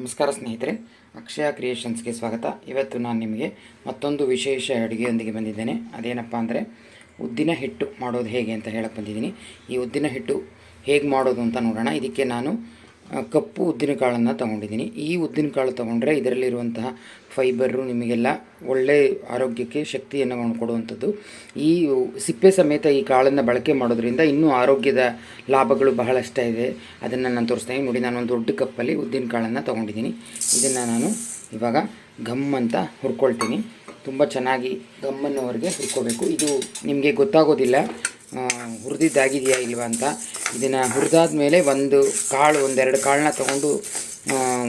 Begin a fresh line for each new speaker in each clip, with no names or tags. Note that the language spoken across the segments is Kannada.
ನಮಸ್ಕಾರ ಸ್ನೇಹಿತರೆ, ಅಕ್ಷಯ ಕ್ರಿಯೇಷನ್ಸ್ಗೆ ಸ್ವಾಗತ. ಇವತ್ತು ನಾನು ನಿಮಗೆ ಮತ್ತೊಂದು ವಿಶೇಷ ಅಡುಗೆಯೊಂದಿಗೆ ಬಂದಿದ್ದೇನೆ. ಅದೇನಪ್ಪ ಅಂದರೆ, ಉದ್ದಿನ ಹಿಟ್ಟು ಮಾಡೋದು ಹೇಗೆ ಅಂತ ಹೇಳಕ್ಕೆ ಬಂದಿದ್ದೀನಿ. ಈ ಉದ್ದಿನ ಹಿಟ್ಟು ಹೇಗೆ ಮಾಡೋದು ಅಂತ ನೋಡೋಣ. ಇದಕ್ಕೆ ನಾನು ಕಪ್ಪು ಉದ್ದಿನಕಾಳನ್ನು ತೊಗೊಂಡಿದ್ದೀನಿ. ಈ ಉದ್ದಿನಕಾಳು ತೊಗೊಂಡ್ರೆ ಇದರಲ್ಲಿರುವಂತಹ ಫೈಬರು ನಿಮಗೆಲ್ಲ ಒಳ್ಳೆ ಆರೋಗ್ಯಕ್ಕೆ ಶಕ್ತಿಯನ್ನು ಮಾಡಿಕೊಡುವಂಥದ್ದು ಕೊಡುವಂಥದ್ದು. ಈ ಸಿಪ್ಪೆ ಸಮೇತ ಈ ಕಾಳನ್ನು ಬಳಕೆ ಮಾಡೋದ್ರಿಂದ ಇನ್ನೂ ಆರೋಗ್ಯದ ಲಾಭಗಳು ಬಹಳಷ್ಟೇ ಇದೆ. ಅದನ್ನು ನಾನು ತೋರಿಸ್ತೇನೆ ನೋಡಿ ನಾನು ಒಂದು ದೊಡ್ಡ ಕಪ್ಪಲ್ಲಿ ಉದ್ದಿನ ಕಾಳನ್ನು ತೊಗೊಂಡಿದ್ದೀನಿ. ಇದನ್ನು ನಾನು ಇವಾಗ ಘಮ್ ಅಂತ ಹುರ್ಕೊಳ್ತೀನಿ. ತುಂಬ ಚೆನ್ನಾಗಿ ಗಮ್ಮನ್ನವರೆಗೆ ಹುರ್ಕೋಬೇಕು. ಇದು ನಿಮಗೆ ಗೊತ್ತಾಗೋದಿಲ್ಲ. ಹುರಿದಿದ್ದಾಗಿದೆಯಾ ಇಲ್ವಾ ಅಂತ. ಇದನ್ನು ಹುರಿದಾದ ಮೇಲೆ ಒಂದು ಕಾಳು, ಒಂದೆರಡು ಕಾಳನ್ನ ತೊಗೊಂಡು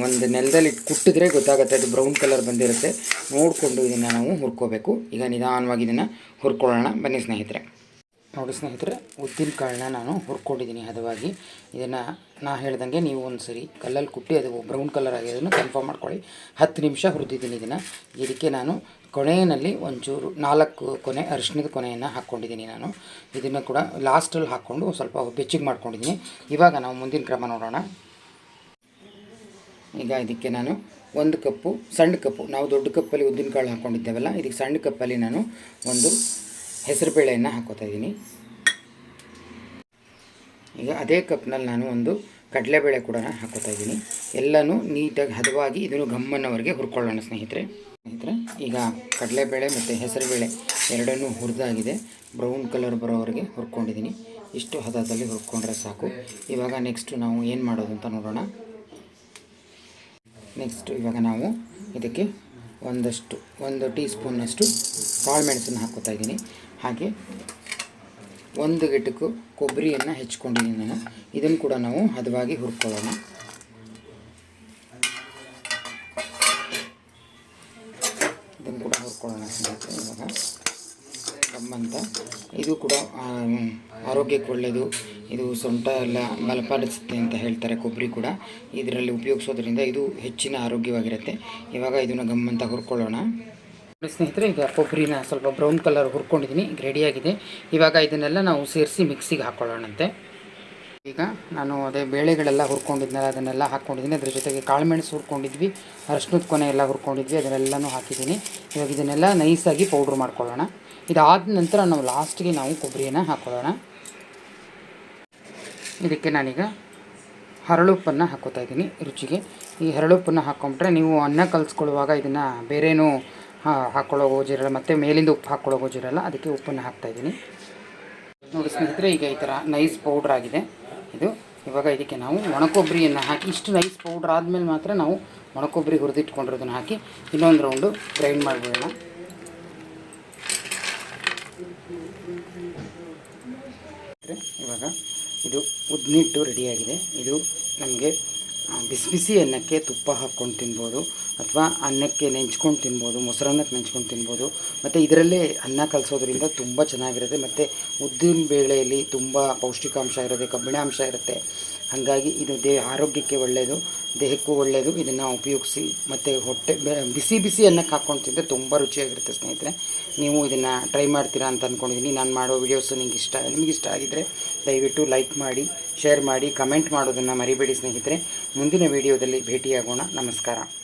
ಒಂದು ನೆಲದಲ್ಲಿ ಕುಟ್ಟಿದ್ರೆ ಗೊತ್ತಾಗುತ್ತೆ, ಅದು ಬ್ರೌನ್ ಕಲರ್ ಬಂದಿರುತ್ತೆ. ನೋಡಿಕೊಂಡು ಇದನ್ನು ನಾವು ಹುರ್ಕೋಬೇಕು. ಈಗ ನಿಧಾನವಾಗಿ ಇದನ್ನು ಹುರ್ಕೊಳ್ಳೋಣ. ಬನ್ನಿ ಸ್ನೇಹಿತರೆ. ನೋಡಿ ಸ್ನೇಹಿತರೆ ಉದ್ದಿನ ಕಾಳನ್ನ ನಾನು ಹುರ್ಕೊಂಡಿದ್ದೀನಿ ಹದವಾಗಿ. ಇದನ್ನು ನಾ ಹೇಳ್ದಂಗೆ ನೀವು ಒಂದು ಸರಿ ಕಲ್ಲಲ್ಲಿ ಕುಟ್ಟಿ ಅದು ಬ್ರೌನ್ ಕಲರ್ ಆಗಿರೋದನ್ನು ಕನ್ಫರ್ಮ್ ಮಾಡ್ಕೊಳ್ಳಿ. ಹತ್ತು ನಿಮಿಷ ಹುರಿದಿದ್ದೀನಿ ಇದನ್ನು. ಇದಕ್ಕೆ ನಾನು ಕೊನೆಯಲ್ಲಿ ಒಂಚೂರು ನಾಲ್ಕು ಕೊನೆ ಅರಿಶಿಣದ ಕೊನೆಯನ್ನು ಹಾಕ್ಕೊಂಡಿದ್ದೀನಿ ನಾನು. ಇದನ್ನು ಕೂಡ ಲಾಸ್ಟಲ್ಲಿ ಹಾಕ್ಕೊಂಡು ಸ್ವಲ್ಪ ಬೆಚ್ಚಿಗೆ ಮಾಡ್ಕೊಂಡಿದ್ದೀನಿ. ಇವಾಗ ನಾವು ಮುಂದಿನ ಕ್ರಮ ನೋಡೋಣ. ಈಗ ಇದಕ್ಕೆ ನಾನು ಒಂದು ಕಪ್ಪು ಸಣ್ಣ ಕಪ್ಪು. ನಾವು ದೊಡ್ಡ ಕಪ್ಪಲ್ಲಿ ಉದ್ದಿನ ಕಾಳು ಹಾಕ್ಕೊಂಡಿದ್ದೇವಲ್ಲ ಇದಕ್ಕೆ ಸಣ್ಣ ಕಪ್ಪಲ್ಲಿ ನಾನು ಒಂದು ಹೆಸರುಬೇಳೆಯನ್ನು ಹಾಕೋತಾ ಇದ್ದೀನಿ ಈಗ ಅದೇ ಕಪ್ನಲ್ಲಿ ನಾನು ಒಂದು ಕಡಲೆಬೇಳೆ ಕೂಡ ಹಾಕೋತಾ ಇದ್ದೀನಿ ಎಲ್ಲನೂ ನೀಟಾಗಿ ಹದವಾಗಿ ಇದನ್ನು ಗಮ್ಮನ್ನವರೆಗೆ ಹುರ್ಕೊಳ್ಳೋಣ ಸ್ನೇಹಿತರೆ. ಸ್ನೇಹಿತರೆ, ಈಗ ಕಡಲೆಬೇಳೆ ಮತ್ತು ಹೆಸರುಬೇಳೆ ಎರಡನ್ನೂ ಹುರಿದಾಗಿದೆ. ಬ್ರೌನ್ ಕಲರ್ ಬರೋವರೆಗೆ ಹುರ್ಕೊಂಡಿದ್ದೀನಿ ಇಷ್ಟು ಹದದಲ್ಲಿ ಹುರ್ಕೊಂಡ್ರೆ ಸಾಕು. ಇವಾಗ ನೆಕ್ಸ್ಟು ನಾವು ಏನು ಮಾಡೋದು ಅಂತ ನೋಡೋಣ. ನೆಕ್ಸ್ಟ್ ಇವಾಗ ನಾವು ಇದಕ್ಕೆ ಒಂದಷ್ಟು, ಒಂದು ಟೀ ಸ್ಪೂನ್ನಷ್ಟು ಕಾಳು ಮೆಣಸನ್ನು ಹಾಕೋತಾ ಇದ್ದೀನಿ ಹಾಗೆ ಒಂದು ಗಿಟಕು ಕೊಬ್ಬರಿಯನ್ನು ಹೆಚ್ಕೊಂಡಿದ್ದೀನಿ ನಾನು. ಇದನ್ನು ಕೂಡ ನಾವು ಹದವಾಗಿ ಹುರ್ಕೊಳ್ಳೋಣ. ಇದನ್ನು ಕೂಡ ಹುರ್ಕೊಳ್ಳೋಣ ಇವಾಗ ಗಮ್ಮಂತ. ಇದು ಕೂಡ ಆರೋಗ್ಯಕ್ಕೆ ಒಳ್ಳೆಯದು ಇದು ಸೊಂಟ ಎಲ್ಲ ಬಲಪಡಿಸುತ್ತೆ ಅಂತ ಹೇಳ್ತಾರೆ ಕೊಬ್ಬರಿ ಕೂಡ. ಇದರಲ್ಲಿ ಉಪಯೋಗಿಸೋದ್ರಿಂದ ಇದು ಹೆಚ್ಚಿನ ಆರೋಗ್ಯವಾಗಿರುತ್ತೆ. ಇವಾಗ ಇದನ್ನು ಗಮ್ಮಂತ ಹುರ್ಕೊಳ್ಳೋಣ. ಸ್ನೇಹಿತರೆ, ಈಗ ಕೊಬ್ಬರಿನ ಸ್ವಲ್ಪ ಬ್ರೌನ್ ಕಲರ್ ಹುರ್ಕೊಂಡಿದ್ದೀನಿ, ಈಗ ರೆಡಿಯಾಗಿದೆ. ಇವಾಗ ಇದನ್ನೆಲ್ಲ ನಾವು ಸೇರಿಸಿ ಮಿಕ್ಸಿಗೆ ಹಾಕ್ಕೊಳ್ಳೋಣಂತೆ ಈಗ ನಾನು ಅದೇ ಬೇಳೆಗಳೆಲ್ಲ ಹುರ್ಕೊಂಡಿದ್ನಲ್ಲ, ಅದನ್ನೆಲ್ಲ ಹಾಕ್ಕೊಂಡಿದ್ದೀನಿ ಅದ್ರ ಜೊತೆಗೆ ಕಾಳುಮೆಣಸು ಹುರ್ಕೊಂಡಿದ್ವಿ ಅರಶಿನದ ಕೊನೆ ಎಲ್ಲ ಹುರ್ಕೊಂಡಿದ್ವಿ, ಅದನ್ನೆಲ್ಲನೂ ಹಾಕಿದ್ದೀನಿ. ಇವಾಗ ಇದನ್ನೆಲ್ಲ ನೈಸಾಗಿ ಪೌಡ್ರ್ ಮಾಡ್ಕೊಳ್ಳೋಣ. ಇದಾದ ನಂತರ ನಾವು ಲಾಸ್ಟ್ಗೆ ನಾವು ಕೊಬ್ಬರಿಯನ್ನು ಹಾಕೊಳ್ಳೋಣ. ಇದಕ್ಕೆ ನಾನೀಗ ಹರಳುಪ್ಪನ್ನು ಹಾಕೋತಾ ಇದ್ದೀನಿ ರುಚಿಗೆ. ಈ ಹರಳುಪ್ಪನ್ನು ಹಾಕ್ಕೊಂಬಿಟ್ರೆ ನೀವು ಅನ್ನ ಕಲಿಸ್ಕೊಳ್ಳುವಾಗ ಇದನ್ನು ಬೇರೇನೂ ಹಾ- ಹಾಕ್ಕೊಳ್ಳೋ ಗೋಜಿರಲ್ಲ. ಮತ್ತು ಮೇಲಿಂದ ಉಪ್ಪು ಹಾಕ್ಕೊಳ್ಳೋ ಗೋಜಿರಲ್ಲ. ಅದಕ್ಕೆ ಉಪ್ಪನ್ನು ಹಾಕ್ತಾಯಿದ್ದೀನಿ ನೋಡಿ ಸ್ನೇಹಿತರೆ, ಈಗ ಈ ಥರ ನೈಸ್ ಪೌಡ್ರ್ ಆಗಿದೆ. ಇದು ಇವಾಗ ಇದಕ್ಕೆ ನಾವು ಒಣಕೊಬ್ಬರಿಯನ್ನು ಹಾಕಿ, ಇಷ್ಟು ನೈಸ್ ಪೌಡ್ರ್ ಆದಮೇಲೆ ಮಾತ್ರ ನಾವು ಒಣಕೊಬ್ಬರಿ ಹುರಿದಿಟ್ಕೊಂಡಿರೋದನ್ನು ಹಾಕಿ ಇನ್ನೊಂದು ರೌಂಡು ಗ್ರೈಂಡ್ ಮಾಡಿಬಿಡೋಣ. ಇವಾಗ ಇದು ಉದ್ನಿಟ್ಟು ರೆಡಿಯಾಗಿದೆ ಇದು ನಮಗೆ ಬಿಸಿ ಬಿಸಿ ಅನ್ನಕ್ಕೆ ತುಪ್ಪ ಹಾಕ್ಕೊಂಡು ತಿನ್ಬೋದು ಅಥವಾ ಅನ್ನಕ್ಕೆ ನೆಂಚ್ಕೊಂಡು ತಿನ್ಬೋದು, ಮೊಸರನ್ನಕ್ಕೆ ನೆಂಚ್ಕೊಂಡು ತಿನ್ಬೋದು. ಮತ್ತು ಇದರಲ್ಲೇ ಅನ್ನ ಕಲಿಸೋದ್ರಿಂದ ತುಂಬ ಚೆನ್ನಾಗಿರುತ್ತೆ. ಮತ್ತು ಉದ್ದಿನ ಬೇಳೆಯಲ್ಲಿ ತುಂಬ ಪೌಷ್ಟಿಕಾಂಶ ಇರುತ್ತೆ, ಕಬ್ಬಿಣಾಂಶ ಇರುತ್ತೆ. ಹಾಗಾಗಿ ಇದು ದೇಹ ಆರೋಗ್ಯಕ್ಕೆ ಒಳ್ಳೆಯದು ದೇಹಕ್ಕೂ ಒಳ್ಳೆಯದು ಇದನ್ನು ಉಪಯೋಗಿಸಿ ಮತ್ತು ಹೊಟ್ಟೆ ಬಿಸಿ ಬಿಸಿ ಅನ್ನಕ್ಕೆ ಹಾಕ್ಕೊಂಡು ತಿಂದರೆ ತುಂಬ ರುಚಿಯಾಗಿರುತ್ತೆ ಸ್ನೇಹಿತರೆ. ನೀವು ಇದನ್ನು ಟ್ರೈ ಮಾಡ್ತೀರಾ ಅಂತ ಅಂದ್ಕೊಂಡಿದ್ದೀನಿ ನಾನು ಮಾಡೋ ವೀಡಿಯೋಸು ನಿಮ್ಗೆ ಇಷ್ಟ ನಿಮಗೆ ಇಷ್ಟ ಆಗಿದ್ದರೆ ದಯವಿಟ್ಟು ಲೈಕ್ ಮಾಡಿ, ಶೇರ್ ಮಾಡಿ, ಕಮೆಂಟ್ ಮಾಡೋದನ್ನು ಮರಿಬೇಡಿ ಸ್ನೇಹಿತರೆ. ಮುಂದಿನ ವೀಡಿಯೋದಲ್ಲಿ ಭೇಟಿಯಾಗೋಣ. ನಮಸ್ಕಾರ.